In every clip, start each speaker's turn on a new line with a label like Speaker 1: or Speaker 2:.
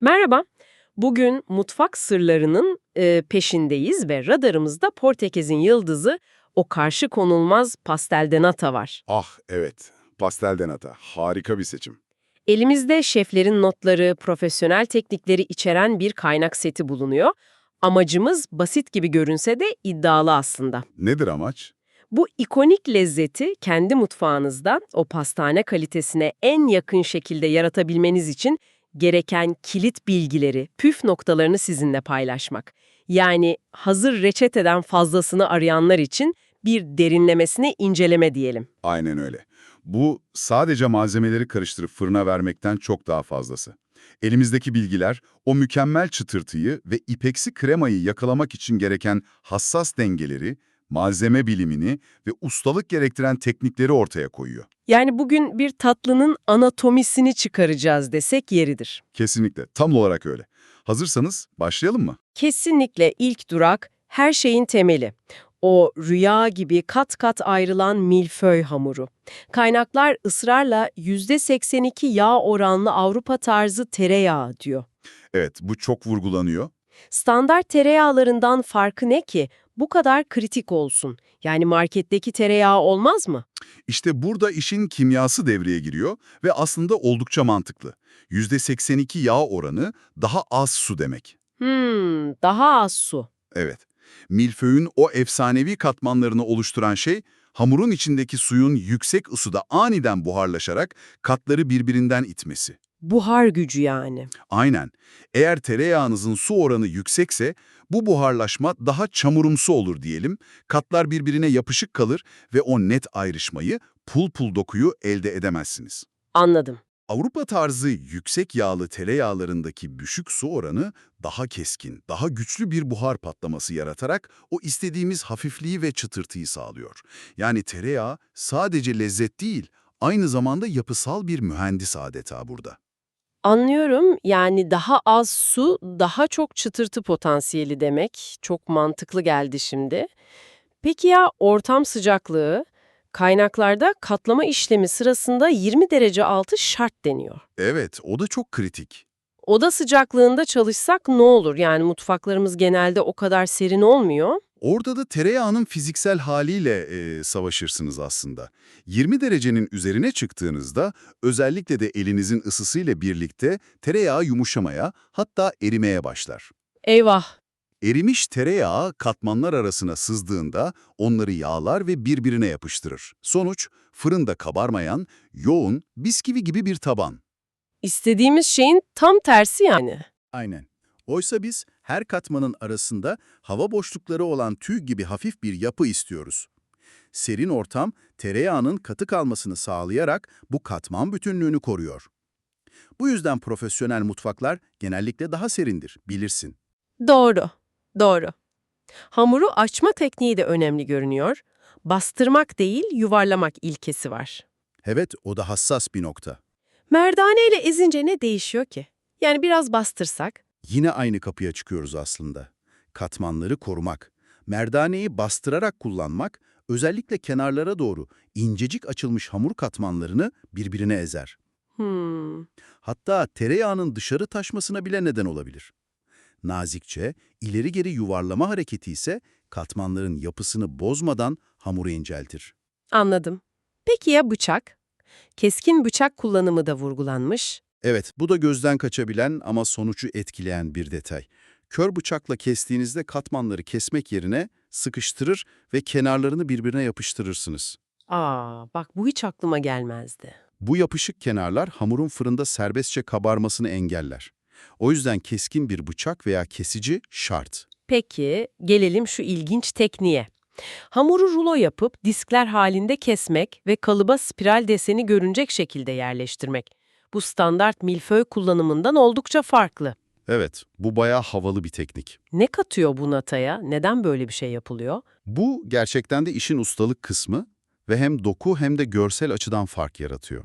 Speaker 1: Merhaba. Bugün mutfak sırlarının e, peşindeyiz ve radarımızda Portekiz'in yıldızı o karşı konulmaz pastel de nata var.
Speaker 2: Ah evet, pastel de nata. Harika bir seçim.
Speaker 1: Elimizde şeflerin notları, profesyonel teknikleri içeren bir kaynak seti bulunuyor. Amacımız basit gibi görünse de iddialı aslında.
Speaker 2: Nedir amaç?
Speaker 1: Bu ikonik lezzeti kendi mutfağınızda o pastane kalitesine en yakın şekilde yaratabilmeniz için gereken kilit bilgileri, püf noktalarını sizinle paylaşmak. Yani hazır reçeteden fazlasını arayanlar için bir derinlemesine inceleme diyelim.
Speaker 2: Aynen öyle. Bu sadece malzemeleri karıştırıp fırına vermekten çok daha fazlası. Elimizdeki bilgiler o mükemmel çıtırtıyı ve ipeksi kremayı yakalamak için gereken hassas dengeleri, malzeme bilimini ve ustalık gerektiren teknikleri ortaya koyuyor.
Speaker 1: Yani bugün bir tatlının anatomisini çıkaracağız desek yeridir.
Speaker 2: Kesinlikle, tam olarak öyle. Hazırsanız başlayalım mı?
Speaker 1: Kesinlikle ilk durak her şeyin temeli. O rüya gibi kat kat ayrılan milföy hamuru. Kaynaklar ısrarla %82 yağ oranlı Avrupa tarzı tereyağı diyor.
Speaker 2: Evet, bu çok vurgulanıyor.
Speaker 1: Standart tereyağlarından farkı ne ki? Bu kadar kritik olsun. Yani marketteki tereyağı olmaz mı?
Speaker 2: İşte burada işin kimyası devreye giriyor ve aslında oldukça mantıklı. %82 yağ oranı daha az su demek.
Speaker 1: Hmm, daha az su.
Speaker 2: Evet. Milföyün o efsanevi katmanlarını oluşturan şey, hamurun içindeki suyun yüksek ısıda aniden buharlaşarak katları birbirinden itmesi.
Speaker 1: Buhar gücü yani.
Speaker 2: Aynen. Eğer tereyağınızın su oranı yüksekse, bu buharlaşma daha çamurumsu olur diyelim, katlar birbirine yapışık kalır ve o net ayrışmayı, pul pul dokuyu elde edemezsiniz.
Speaker 1: Anladım.
Speaker 2: Avrupa tarzı yüksek yağlı tereyağlarındaki düşük su oranı daha keskin, daha güçlü bir buhar patlaması yaratarak o istediğimiz hafifliği ve çıtırtıyı sağlıyor. Yani tereyağı sadece lezzet değil, aynı zamanda yapısal bir mühendis adeta burada.
Speaker 1: Anlıyorum. Yani daha az su, daha çok çıtırtı potansiyeli demek. Çok mantıklı geldi şimdi. Peki ya ortam sıcaklığı? Kaynaklarda katlama işlemi sırasında 20 derece altı şart deniyor.
Speaker 2: Evet, o da çok kritik.
Speaker 1: Oda sıcaklığında çalışsak ne olur? Yani mutfaklarımız genelde o kadar serin olmuyor.
Speaker 2: Orada da tereyağının fiziksel haliyle e, savaşırsınız aslında. 20 derecenin üzerine çıktığınızda özellikle de elinizin ısısıyla birlikte tereyağı yumuşamaya hatta erimeye başlar.
Speaker 1: Eyvah!
Speaker 2: Erimiş tereyağı katmanlar arasına sızdığında onları yağlar ve birbirine yapıştırır. Sonuç fırında kabarmayan, yoğun, bisküvi gibi bir taban.
Speaker 1: İstediğimiz şeyin tam tersi yani.
Speaker 3: Aynen. Oysa biz her katmanın arasında hava boşlukları olan tüy gibi hafif bir yapı istiyoruz. Serin ortam, tereyağının katı kalmasını sağlayarak bu katman bütünlüğünü koruyor. Bu yüzden profesyonel mutfaklar genellikle daha serindir, bilirsin.
Speaker 1: Doğru, doğru. Hamuru açma tekniği de önemli görünüyor. Bastırmak değil, yuvarlamak ilkesi var.
Speaker 3: Evet, o da hassas bir nokta.
Speaker 1: Merdane ile ezince ne değişiyor ki? Yani biraz bastırsak.
Speaker 3: Yine aynı kapıya çıkıyoruz aslında. Katmanları korumak. Merdaneyi bastırarak kullanmak, özellikle kenarlara doğru incecik açılmış hamur katmanlarını birbirine ezer.
Speaker 1: Hmm,
Speaker 3: Hatta tereyağının dışarı taşmasına bile neden olabilir. Nazikçe, ileri geri yuvarlama hareketi ise katmanların yapısını bozmadan hamuru inceltir.
Speaker 1: anladım. Peki ya bıçak? Keskin bıçak kullanımı da vurgulanmış.
Speaker 3: Evet, bu da gözden kaçabilen ama sonucu etkileyen bir detay. Kör bıçakla kestiğinizde katmanları kesmek yerine sıkıştırır ve kenarlarını birbirine yapıştırırsınız.
Speaker 1: Aa, bak bu hiç aklıma gelmezdi.
Speaker 3: Bu yapışık kenarlar hamurun fırında serbestçe kabarmasını engeller. O yüzden keskin bir bıçak veya kesici şart.
Speaker 1: Peki, gelelim şu ilginç tekniğe. Hamuru rulo yapıp diskler halinde kesmek ve kalıba spiral deseni görünecek şekilde yerleştirmek. Bu standart milföy kullanımından oldukça farklı.
Speaker 3: Evet, bu bayağı havalı bir teknik.
Speaker 1: Ne katıyor bu nataya? Neden böyle bir şey yapılıyor?
Speaker 3: Bu gerçekten de işin ustalık kısmı ve hem doku hem de görsel açıdan fark yaratıyor.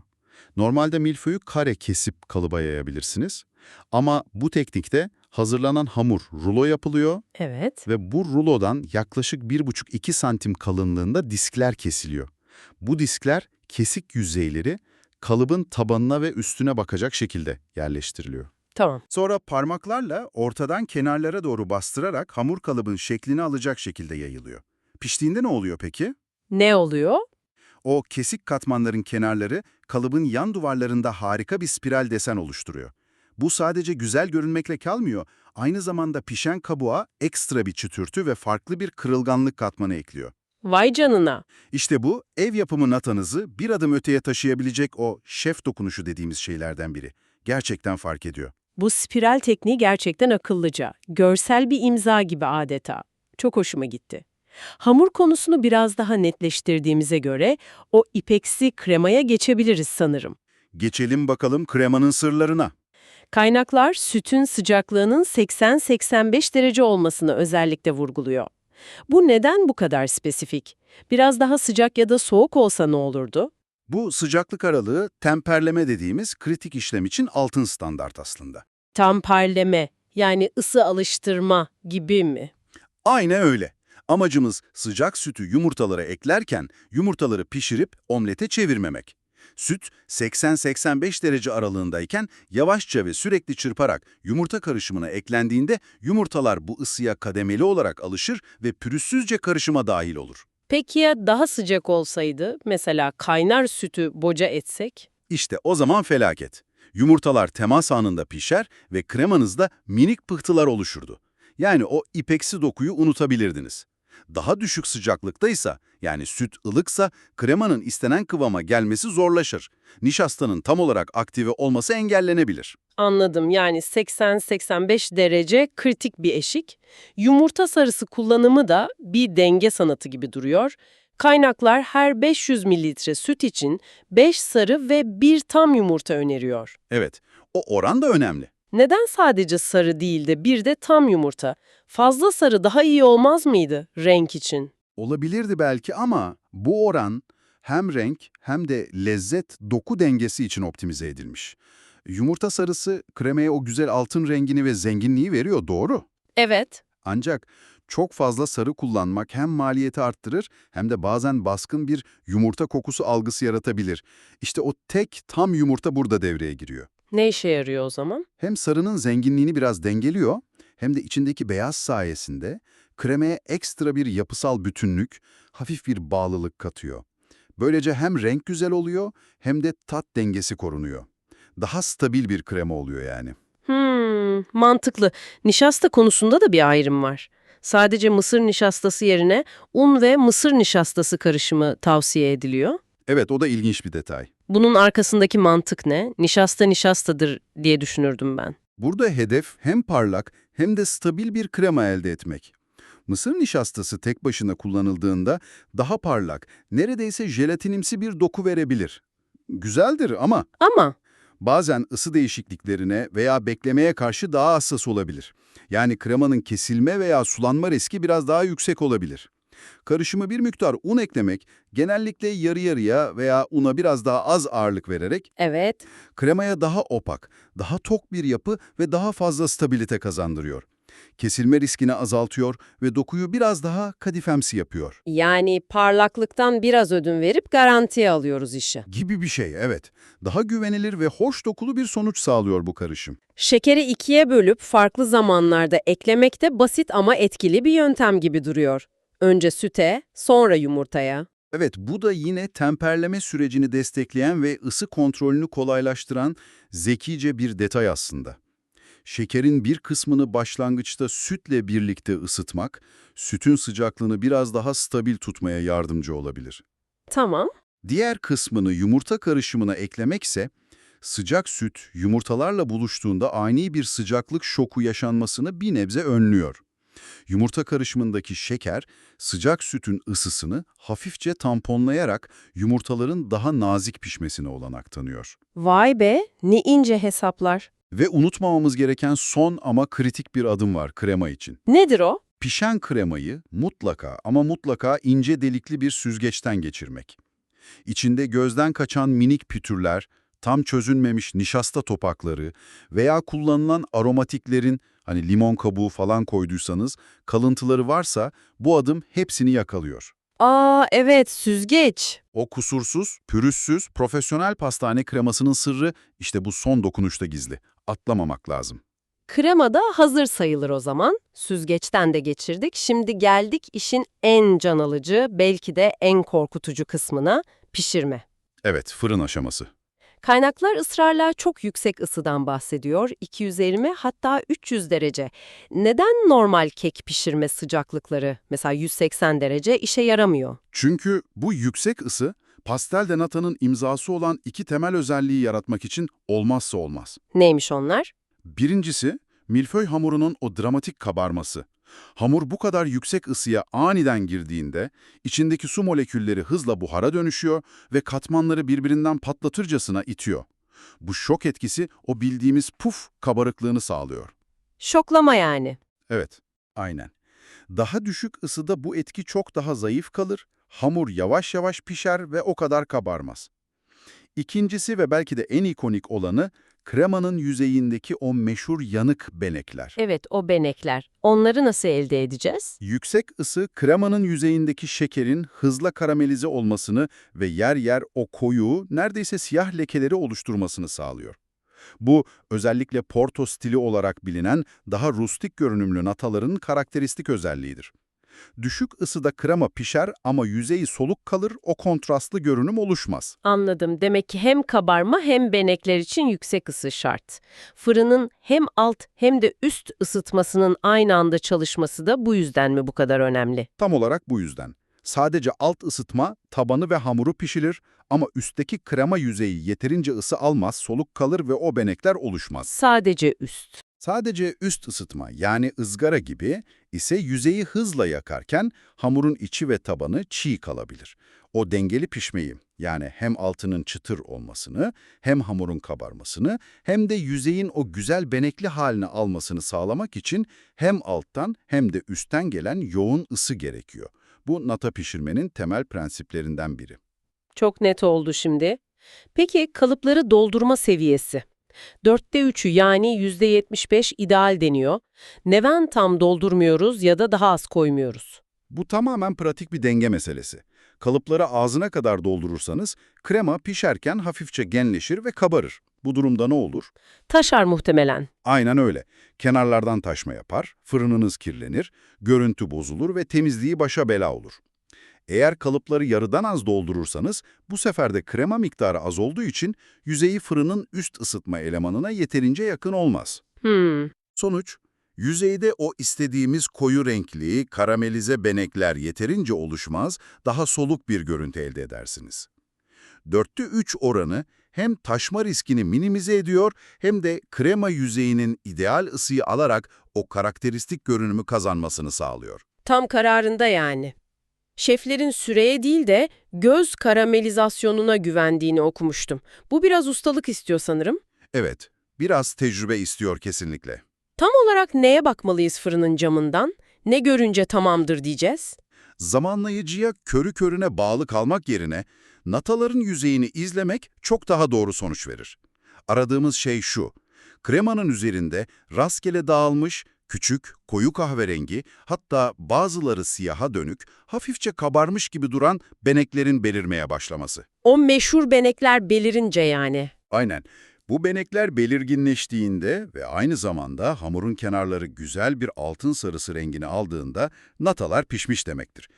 Speaker 3: Normalde milföyü kare kesip kalıba yayabilirsiniz. Ama bu teknikte hazırlanan hamur rulo yapılıyor
Speaker 1: Evet.
Speaker 3: ve bu rulodan yaklaşık 1,5-2 santim kalınlığında diskler kesiliyor. Bu diskler kesik yüzeyleri kalıbın tabanına ve üstüne bakacak şekilde yerleştiriliyor.
Speaker 1: Tamam.
Speaker 3: Sonra parmaklarla ortadan kenarlara doğru bastırarak hamur kalıbın şeklini alacak şekilde yayılıyor. Piştiğinde ne oluyor peki?
Speaker 1: Ne oluyor?
Speaker 3: O kesik katmanların kenarları kalıbın yan duvarlarında harika bir spiral desen oluşturuyor. Bu sadece güzel görünmekle kalmıyor, aynı zamanda pişen kabuğa ekstra bir çıtürtü ve farklı bir kırılganlık katmanı ekliyor.
Speaker 1: Vay canına.
Speaker 3: İşte bu, ev yapımı natanızı bir adım öteye taşıyabilecek o şef dokunuşu dediğimiz şeylerden biri. Gerçekten fark ediyor.
Speaker 1: Bu spiral tekniği gerçekten akıllıca. Görsel bir imza gibi adeta. Çok hoşuma gitti. Hamur konusunu biraz daha netleştirdiğimize göre o ipeksi kremaya geçebiliriz sanırım.
Speaker 3: Geçelim bakalım kremanın sırlarına.
Speaker 1: Kaynaklar sütün sıcaklığının 80-85 derece olmasını özellikle vurguluyor. Bu neden bu kadar spesifik? Biraz daha sıcak ya da soğuk olsa ne olurdu?
Speaker 3: Bu sıcaklık aralığı temperleme dediğimiz kritik işlem için altın standart aslında.
Speaker 1: Tamperleme yani ısı alıştırma gibi mi?
Speaker 3: Aynen öyle. Amacımız sıcak sütü yumurtalara eklerken yumurtaları pişirip omlete çevirmemek. Süt 80-85 derece aralığındayken yavaşça ve sürekli çırparak yumurta karışımına eklendiğinde yumurtalar bu ısıya kademeli olarak alışır ve pürüzsüzce karışıma dahil olur.
Speaker 1: Peki ya daha sıcak olsaydı, mesela kaynar sütü boca etsek?
Speaker 3: İşte o zaman felaket. Yumurtalar temas anında pişer ve kremanızda minik pıhtılar oluşurdu. Yani o ipeksi dokuyu unutabilirdiniz. Daha düşük sıcaklıktaysa, yani süt ılıksa kremanın istenen kıvama gelmesi zorlaşır. Nişastanın tam olarak aktive olması engellenebilir.
Speaker 1: Anladım yani 80-85 derece kritik bir eşik. Yumurta sarısı kullanımı da bir denge sanatı gibi duruyor. Kaynaklar her 500 mililitre süt için 5 sarı ve 1 tam yumurta öneriyor.
Speaker 3: Evet, o oran da önemli.
Speaker 1: Neden sadece sarı değil de bir de tam yumurta? Fazla sarı daha iyi olmaz mıydı renk için?
Speaker 3: Olabilirdi belki ama bu oran hem renk hem de lezzet doku dengesi için optimize edilmiş. Yumurta sarısı kremaya o güzel altın rengini ve zenginliği veriyor, doğru.
Speaker 1: Evet.
Speaker 3: Ancak çok fazla sarı kullanmak hem maliyeti arttırır hem de bazen baskın bir yumurta kokusu algısı yaratabilir. İşte o tek tam yumurta burada devreye giriyor.
Speaker 1: Ne işe yarıyor o zaman?
Speaker 3: Hem sarının zenginliğini biraz dengeliyor hem de içindeki beyaz sayesinde kremaya ekstra bir yapısal bütünlük, hafif bir bağlılık katıyor. Böylece hem renk güzel oluyor hem de tat dengesi korunuyor. Daha stabil bir krema oluyor yani.
Speaker 1: Hmm, mantıklı. Nişasta konusunda da bir ayrım var. Sadece mısır nişastası yerine un ve mısır nişastası karışımı tavsiye ediliyor.
Speaker 3: Evet o da ilginç bir detay.
Speaker 1: Bunun arkasındaki mantık ne? Nişasta nişastadır diye düşünürdüm ben.
Speaker 3: Burada hedef hem parlak hem de stabil bir krema elde etmek. Mısır nişastası tek başına kullanıldığında daha parlak, neredeyse jelatinimsi bir doku verebilir. Güzeldir ama
Speaker 1: Ama
Speaker 3: bazen ısı değişikliklerine veya beklemeye karşı daha hassas olabilir. Yani kremanın kesilme veya sulanma riski biraz daha yüksek olabilir. Karışıma bir miktar un eklemek, genellikle yarı yarıya veya una biraz daha az ağırlık vererek
Speaker 1: evet,
Speaker 3: kremaya daha opak, daha tok bir yapı ve daha fazla stabilite kazandırıyor. Kesilme riskini azaltıyor ve dokuyu biraz daha kadifemsi yapıyor.
Speaker 1: yani parlaklıktan biraz ödün verip garantiye alıyoruz işi.
Speaker 3: Gibi bir şey, evet. Daha güvenilir ve hoş dokulu bir sonuç sağlıyor bu karışım.
Speaker 1: Şekeri ikiye bölüp farklı zamanlarda eklemek de basit ama etkili bir yöntem gibi duruyor. Önce süte, sonra yumurtaya.
Speaker 3: Evet, bu da yine temperleme sürecini destekleyen ve ısı kontrolünü kolaylaştıran zekice bir detay aslında. Şekerin bir kısmını başlangıçta sütle birlikte ısıtmak, sütün sıcaklığını biraz daha stabil tutmaya yardımcı olabilir.
Speaker 1: Tamam.
Speaker 3: Diğer kısmını yumurta karışımına eklemek ise, sıcak süt yumurtalarla buluştuğunda ani bir sıcaklık şoku yaşanmasını bir nebze önlüyor. Yumurta karışımındaki şeker, sıcak sütün ısısını hafifçe tamponlayarak yumurtaların daha nazik pişmesine olanak tanıyor.
Speaker 1: Vay be, ne ince hesaplar.
Speaker 3: Ve unutmamamız gereken son ama kritik bir adım var krema için.
Speaker 1: Nedir o?
Speaker 3: Pişen kremayı mutlaka ama mutlaka ince delikli bir süzgeçten geçirmek. İçinde gözden kaçan minik pütürler, tam çözünmemiş nişasta topakları veya kullanılan aromatiklerin hani limon kabuğu falan koyduysanız kalıntıları varsa bu adım hepsini yakalıyor.
Speaker 1: Aa evet süzgeç.
Speaker 3: O kusursuz, pürüzsüz, profesyonel pastane kremasının sırrı işte bu son dokunuşta gizli. Atlamamak lazım.
Speaker 1: Krema da hazır sayılır o zaman. Süzgeçten de geçirdik. Şimdi geldik işin en can alıcı, belki de en korkutucu kısmına, pişirme.
Speaker 3: Evet, fırın aşaması.
Speaker 1: Kaynaklar ısrarla çok yüksek ısıdan bahsediyor. 250 hatta 300 derece. Neden normal kek pişirme sıcaklıkları, mesela 180 derece işe yaramıyor?
Speaker 3: Çünkü bu yüksek ısı, pastel de nata'nın imzası olan iki temel özelliği yaratmak için olmazsa olmaz.
Speaker 1: Neymiş onlar?
Speaker 3: Birincisi, milföy hamurunun o dramatik kabarması. Hamur bu kadar yüksek ısıya aniden girdiğinde, içindeki su molekülleri hızla buhara dönüşüyor ve katmanları birbirinden patlatırcasına itiyor. Bu şok etkisi o bildiğimiz puf kabarıklığını sağlıyor.
Speaker 1: Şoklama yani.
Speaker 3: Evet, aynen. Daha düşük ısıda bu etki çok daha zayıf kalır, hamur yavaş yavaş pişer ve o kadar kabarmaz. İkincisi ve belki de en ikonik olanı, kremanın yüzeyindeki o meşhur yanık benekler.
Speaker 1: Evet o benekler. Onları nasıl elde edeceğiz?
Speaker 3: Yüksek ısı kremanın yüzeyindeki şekerin hızla karamelize olmasını ve yer yer o koyu, neredeyse siyah lekeleri oluşturmasını sağlıyor. Bu özellikle Porto stili olarak bilinen daha rustik görünümlü nataların karakteristik özelliğidir. Düşük ısıda krema pişer ama yüzeyi soluk kalır, o kontrastlı görünüm oluşmaz.
Speaker 1: Anladım. Demek ki hem kabarma hem benekler için yüksek ısı şart. Fırının hem alt hem de üst ısıtmasının aynı anda çalışması da bu yüzden mi bu kadar önemli?
Speaker 3: Tam olarak bu yüzden. Sadece alt ısıtma, tabanı ve hamuru pişirir ama üstteki krema yüzeyi yeterince ısı almaz, soluk kalır ve o benekler oluşmaz.
Speaker 1: Sadece üst.
Speaker 3: Sadece üst ısıtma yani ızgara gibi ise yüzeyi hızla yakarken hamurun içi ve tabanı çiğ kalabilir. O dengeli pişmeyi yani hem altının çıtır olmasını hem hamurun kabarmasını hem de yüzeyin o güzel benekli halini almasını sağlamak için hem alttan hem de üstten gelen yoğun ısı gerekiyor. Bu nata pişirmenin temel prensiplerinden biri.
Speaker 1: Çok net oldu şimdi. Peki kalıpları doldurma seviyesi? Dörtte üçü yani yüzde yetmiş beş ideal deniyor. Neden tam doldurmuyoruz ya da daha az koymuyoruz?
Speaker 3: Bu tamamen pratik bir denge meselesi. Kalıpları ağzına kadar doldurursanız krema pişerken hafifçe genleşir ve kabarır. Bu durumda ne olur?
Speaker 1: Taşar muhtemelen.
Speaker 3: Aynen öyle. Kenarlardan taşma yapar, fırınınız kirlenir, görüntü bozulur ve temizliği başa bela olur. Eğer kalıpları yarıdan az doldurursanız, bu sefer de krema miktarı az olduğu için yüzeyi fırının üst ısıtma elemanına yeterince yakın olmaz.
Speaker 1: Hmm.
Speaker 3: Sonuç, yüzeyde o istediğimiz koyu renkli, karamelize benekler yeterince oluşmaz, daha soluk bir görüntü elde edersiniz. Dörtte üç oranı hem taşma riskini minimize ediyor hem de krema yüzeyinin ideal ısıyı alarak o karakteristik görünümü kazanmasını sağlıyor.
Speaker 1: Tam kararında yani. Şeflerin süreye değil de göz karamelizasyonuna güvendiğini okumuştum. Bu biraz ustalık istiyor sanırım.
Speaker 3: Evet, biraz tecrübe istiyor kesinlikle.
Speaker 1: Tam olarak neye bakmalıyız fırının camından? Ne görünce tamamdır diyeceğiz?
Speaker 3: Zamanlayıcıya körü körüne bağlı kalmak yerine nataların yüzeyini izlemek çok daha doğru sonuç verir. Aradığımız şey şu, kremanın üzerinde rastgele dağılmış, küçük, koyu kahverengi, hatta bazıları siyaha dönük, hafifçe kabarmış gibi duran beneklerin belirmeye başlaması.
Speaker 1: O meşhur benekler belirince yani.
Speaker 3: Aynen. Bu benekler belirginleştiğinde ve aynı zamanda hamurun kenarları güzel bir altın sarısı rengini aldığında natalar pişmiş demektir.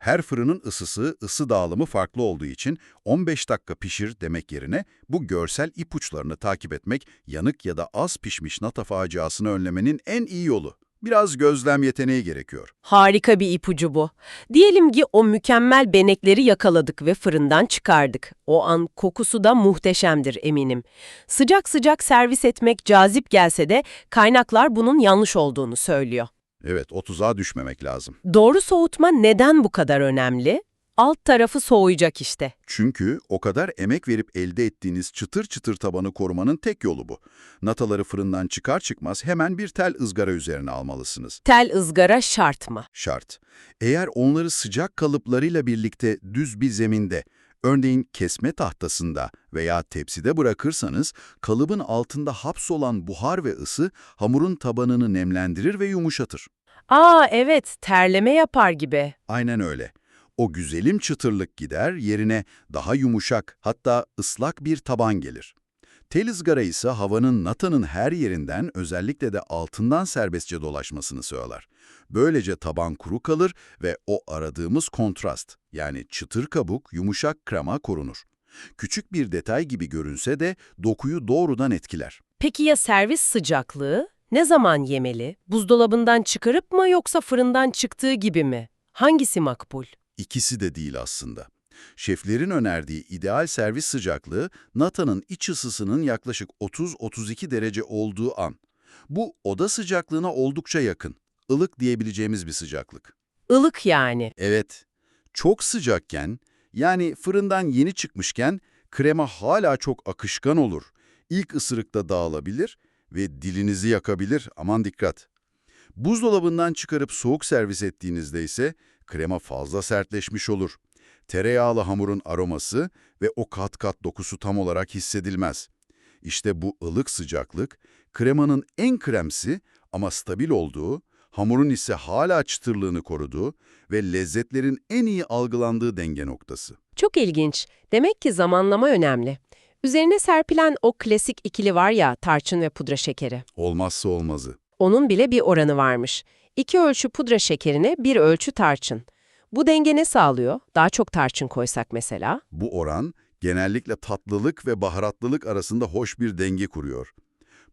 Speaker 3: Her fırının ısısı, ısı dağılımı farklı olduğu için 15 dakika pişir demek yerine bu görsel ipuçlarını takip etmek yanık ya da az pişmiş nata faciasını önlemenin en iyi yolu. Biraz gözlem yeteneği gerekiyor.
Speaker 1: Harika bir ipucu bu. Diyelim ki o mükemmel benekleri yakaladık ve fırından çıkardık. O an kokusu da muhteşemdir eminim. Sıcak sıcak servis etmek cazip gelse de kaynaklar bunun yanlış olduğunu söylüyor.
Speaker 3: Evet, o tuzağa düşmemek lazım.
Speaker 1: Doğru soğutma neden bu kadar önemli? Alt tarafı soğuyacak işte.
Speaker 3: Çünkü o kadar emek verip elde ettiğiniz çıtır çıtır tabanı korumanın tek yolu bu. Nataları fırından çıkar çıkmaz hemen bir tel ızgara üzerine almalısınız.
Speaker 1: Tel ızgara şart mı?
Speaker 3: Şart. Eğer onları sıcak kalıplarıyla birlikte düz bir zeminde, örneğin kesme tahtasında veya tepside bırakırsanız, kalıbın altında hapsolan buhar ve ısı hamurun tabanını nemlendirir ve yumuşatır.
Speaker 1: Aa evet, terleme yapar gibi.
Speaker 3: Aynen öyle.
Speaker 2: O güzelim çıtırlık gider, yerine daha yumuşak, hatta ıslak bir taban gelir. Tel ızgara ise havanın natanın her yerinden özellikle de altından serbestçe dolaşmasını sağlar. Böylece taban kuru kalır ve o aradığımız kontrast yani çıtır kabuk, yumuşak krema korunur. Küçük bir detay gibi görünse de dokuyu doğrudan etkiler.
Speaker 1: Peki ya servis sıcaklığı? Ne zaman yemeli? Buzdolabından çıkarıp mı yoksa fırından çıktığı gibi mi? Hangisi makbul?
Speaker 2: İkisi de değil aslında. Şeflerin önerdiği ideal servis sıcaklığı natanın iç ısısının yaklaşık 30-32 derece olduğu an. Bu oda sıcaklığına oldukça yakın, ılık diyebileceğimiz bir sıcaklık.
Speaker 1: Ilık yani.
Speaker 2: Evet, çok sıcakken, yani fırından yeni çıkmışken krema hala çok akışkan olur. İlk ısırıkta dağılabilir ve dilinizi yakabilir, aman dikkat. Buzdolabından çıkarıp soğuk servis ettiğinizde ise krema fazla sertleşmiş olur. Tereyağlı hamurun aroması ve o kat kat dokusu tam olarak hissedilmez. İşte bu ılık sıcaklık, kremanın en kremsi ama stabil olduğu, hamurun ise hala çıtırlığını koruduğu ve lezzetlerin en iyi algılandığı denge noktası.
Speaker 1: Çok ilginç. Demek ki zamanlama önemli. Üzerine serpilen o klasik ikili var ya tarçın ve pudra şekeri.
Speaker 2: Olmazsa olmazı.
Speaker 1: Onun bile bir oranı varmış. İki ölçü pudra şekerine bir ölçü tarçın. Bu denge ne sağlıyor? Daha çok tarçın koysak mesela.
Speaker 2: Bu oran genellikle tatlılık ve baharatlılık arasında hoş bir denge kuruyor.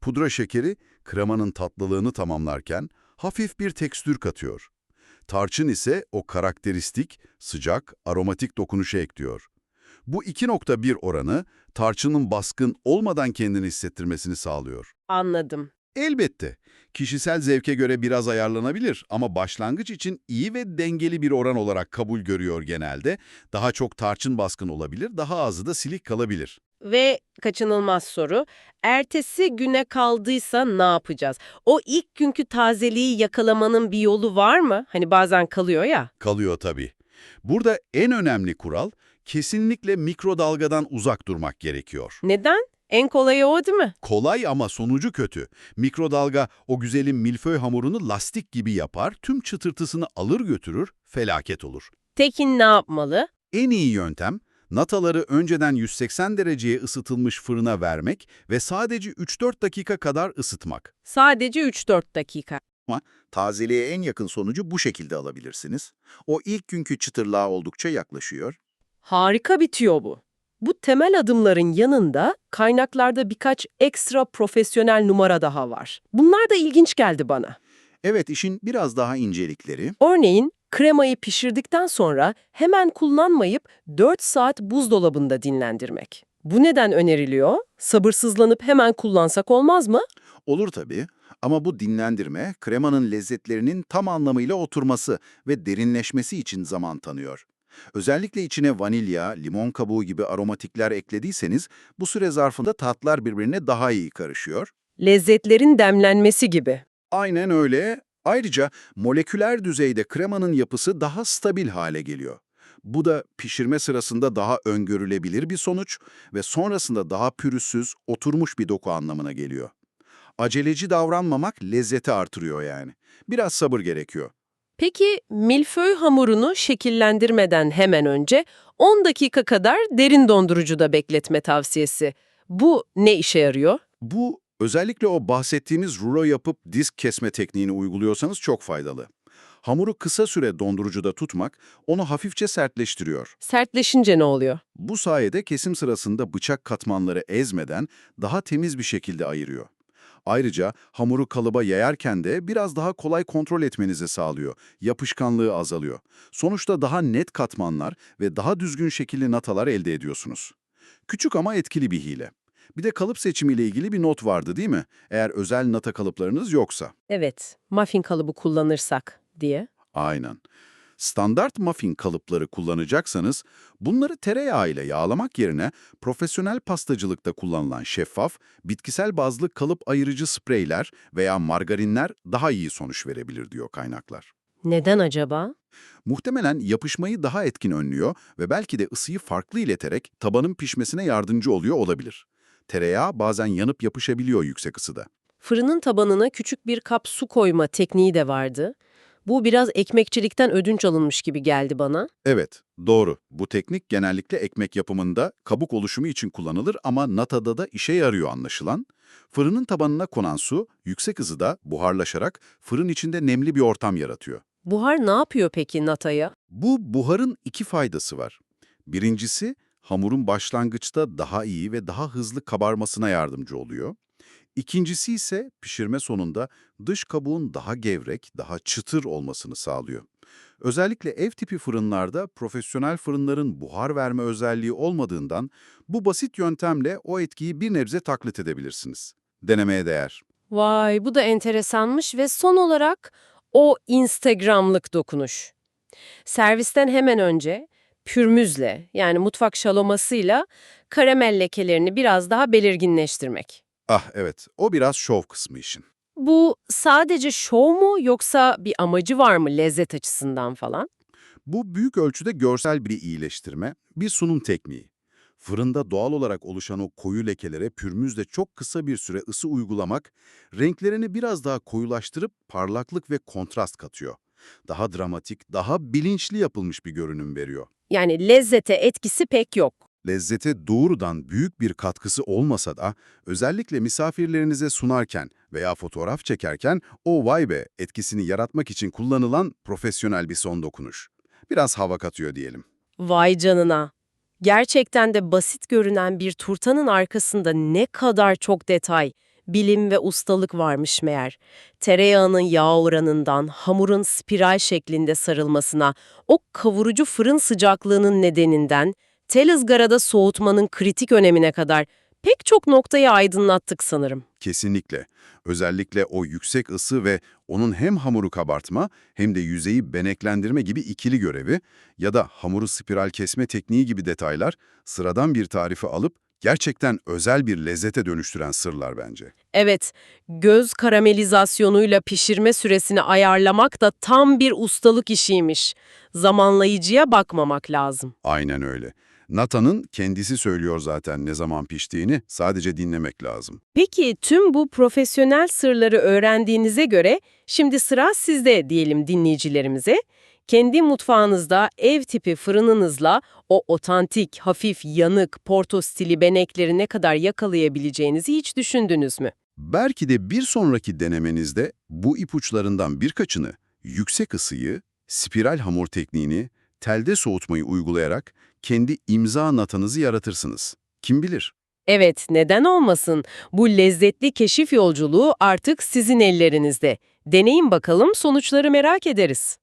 Speaker 2: Pudra şekeri kremanın tatlılığını tamamlarken hafif bir tekstür katıyor. Tarçın ise o karakteristik, sıcak, aromatik dokunuşu ekliyor. Bu 2.1 oranı tarçının baskın olmadan kendini hissettirmesini sağlıyor.
Speaker 1: Anladım.
Speaker 2: Elbette, kişisel zevke göre biraz ayarlanabilir ama başlangıç için iyi ve dengeli bir oran olarak kabul görüyor genelde. Daha çok tarçın baskın olabilir, daha azı da silik kalabilir.
Speaker 1: Ve kaçınılmaz soru, ertesi güne kaldıysa ne yapacağız? O ilk günkü tazeliği yakalamanın bir yolu var mı? Hani bazen kalıyor ya.
Speaker 2: Kalıyor tabii. Burada en önemli kural, kesinlikle mikrodalgadan uzak durmak gerekiyor.
Speaker 1: Neden? En kolayı o değil mi?
Speaker 2: Kolay ama sonucu kötü. Mikrodalga o güzelim milföy hamurunu lastik gibi yapar, tüm çıtırtısını alır götürür, felaket olur.
Speaker 1: Tekin ne yapmalı?
Speaker 2: En iyi yöntem, nataları önceden 180 dereceye ısıtılmış fırına vermek ve sadece 3-4 dakika kadar ısıtmak.
Speaker 1: Sadece 3-4 dakika.
Speaker 3: Tazeliğe en yakın sonucu bu şekilde alabilirsiniz. O ilk günkü çıtırlığa oldukça yaklaşıyor.
Speaker 1: Harika bitiyor bu. Bu temel adımların yanında kaynaklarda birkaç ekstra profesyonel numara daha var. Bunlar da ilginç geldi bana.
Speaker 3: Evet, işin biraz daha incelikleri.
Speaker 1: Örneğin kremayı pişirdikten sonra hemen kullanmayıp 4 saat buzdolabında dinlendirmek. Bu neden öneriliyor? Sabırsızlanıp hemen kullansak olmaz mı?
Speaker 3: Olur tabii ama bu dinlendirme kremanın lezzetlerinin tam anlamıyla oturması ve derinleşmesi için zaman tanıyor. Özellikle içine vanilya, limon kabuğu gibi aromatikler eklediyseniz bu süre zarfında tatlar birbirine daha iyi karışıyor.
Speaker 1: Lezzetlerin demlenmesi gibi.
Speaker 3: Aynen öyle. Ayrıca moleküler düzeyde kremanın yapısı daha stabil hale geliyor. Bu da pişirme sırasında daha öngörülebilir bir sonuç ve sonrasında daha pürüzsüz, oturmuş bir doku anlamına geliyor. Aceleci davranmamak lezzeti artırıyor yani. Biraz sabır gerekiyor.
Speaker 1: Peki milföy hamurunu şekillendirmeden hemen önce 10 dakika kadar derin dondurucuda bekletme tavsiyesi. Bu ne işe yarıyor?
Speaker 3: Bu özellikle o bahsettiğimiz rulo yapıp disk kesme tekniğini uyguluyorsanız çok faydalı. Hamuru kısa süre dondurucuda tutmak onu hafifçe sertleştiriyor.
Speaker 1: Sertleşince ne oluyor?
Speaker 3: Bu sayede kesim sırasında bıçak katmanları ezmeden daha temiz bir şekilde ayırıyor. Ayrıca hamuru kalıba yayarken de biraz daha kolay kontrol etmenizi sağlıyor. Yapışkanlığı azalıyor. Sonuçta daha net katmanlar ve daha düzgün şekilli natalar elde ediyorsunuz. Küçük ama etkili bir hile. Bir de kalıp seçimiyle ilgili bir not vardı değil mi? Eğer özel nata kalıplarınız yoksa.
Speaker 1: Evet, muffin kalıbı kullanırsak diye.
Speaker 3: Aynen. Standart muffin kalıpları kullanacaksanız bunları tereyağı ile yağlamak yerine profesyonel pastacılıkta kullanılan şeffaf, bitkisel bazlı kalıp ayırıcı spreyler veya margarinler daha iyi sonuç verebilir diyor kaynaklar.
Speaker 1: Neden acaba?
Speaker 3: Muhtemelen yapışmayı daha etkin önlüyor ve belki de ısıyı farklı ileterek tabanın pişmesine yardımcı oluyor olabilir. Tereyağı bazen yanıp yapışabiliyor yüksek ısıda.
Speaker 1: Fırının tabanına küçük bir kap su koyma tekniği de vardı. Bu biraz ekmekçilikten ödünç alınmış gibi geldi bana.
Speaker 3: Evet, doğru. Bu teknik genellikle ekmek yapımında kabuk oluşumu için kullanılır ama natada da işe yarıyor anlaşılan. Fırının tabanına konan su yüksek hızda buharlaşarak fırın içinde nemli bir ortam yaratıyor.
Speaker 1: Buhar ne yapıyor peki nataya?
Speaker 3: Bu buharın iki faydası var. Birincisi, hamurun başlangıçta daha iyi ve daha hızlı kabarmasına yardımcı oluyor. İkincisi ise pişirme sonunda dış kabuğun daha gevrek, daha çıtır olmasını sağlıyor. Özellikle ev tipi fırınlarda profesyonel fırınların buhar verme özelliği olmadığından bu basit yöntemle o etkiyi bir nebze taklit edebilirsiniz. Denemeye değer.
Speaker 1: Vay bu da enteresanmış ve son olarak o Instagram'lık dokunuş. Servisten hemen önce pürmüzle yani mutfak şalomasıyla karamel lekelerini biraz daha belirginleştirmek.
Speaker 3: Ah evet, o biraz şov kısmı işin.
Speaker 1: Bu sadece şov mu yoksa bir amacı var mı lezzet açısından falan?
Speaker 3: Bu büyük ölçüde görsel bir iyileştirme, bir sunum tekniği. Fırında doğal olarak oluşan o koyu lekelere pürmüzle çok kısa bir süre ısı uygulamak, renklerini biraz daha koyulaştırıp parlaklık ve kontrast katıyor. Daha dramatik, daha bilinçli yapılmış bir görünüm veriyor.
Speaker 1: Yani lezzete etkisi pek yok.
Speaker 3: Lezzete doğrudan büyük bir katkısı olmasa da, özellikle misafirlerinize sunarken veya fotoğraf çekerken o vay be etkisini yaratmak için kullanılan profesyonel bir son dokunuş. Biraz hava katıyor diyelim.
Speaker 1: Vay canına. Gerçekten de basit görünen bir turtanın arkasında ne kadar çok detay, bilim ve ustalık varmış meğer. Tereyağının yağ oranından hamurun spiral şeklinde sarılmasına, o kavurucu fırın sıcaklığının nedeninden, tel ızgarada soğutmanın kritik önemine kadar pek çok noktayı aydınlattık sanırım.
Speaker 3: Kesinlikle. Özellikle o yüksek ısı ve onun hem hamuru kabartma hem de yüzeyi beneklendirme gibi ikili görevi ya da hamuru spiral kesme tekniği gibi detaylar sıradan bir tarifi alıp gerçekten özel bir lezzete dönüştüren sırlar bence.
Speaker 1: Evet, göz karamelizasyonuyla pişirme süresini ayarlamak da tam bir ustalık işiymiş. Zamanlayıcıya bakmamak lazım.
Speaker 3: Aynen öyle. Nata'nın kendisi söylüyor zaten ne zaman piştiğini, sadece dinlemek lazım.
Speaker 1: Peki tüm bu profesyonel sırları öğrendiğinize göre şimdi sıra sizde diyelim dinleyicilerimize. Kendi mutfağınızda ev tipi fırınınızla o otantik, hafif, yanık, porto stili benekleri ne kadar yakalayabileceğinizi hiç düşündünüz mü?
Speaker 3: Belki de bir sonraki denemenizde bu ipuçlarından birkaçını yüksek ısıyı, spiral hamur tekniğini, telde soğutmayı uygulayarak kendi imza natanızı yaratırsınız. Kim bilir?
Speaker 1: Evet, neden olmasın? Bu lezzetli keşif yolculuğu artık sizin ellerinizde. Deneyin bakalım, sonuçları merak ederiz.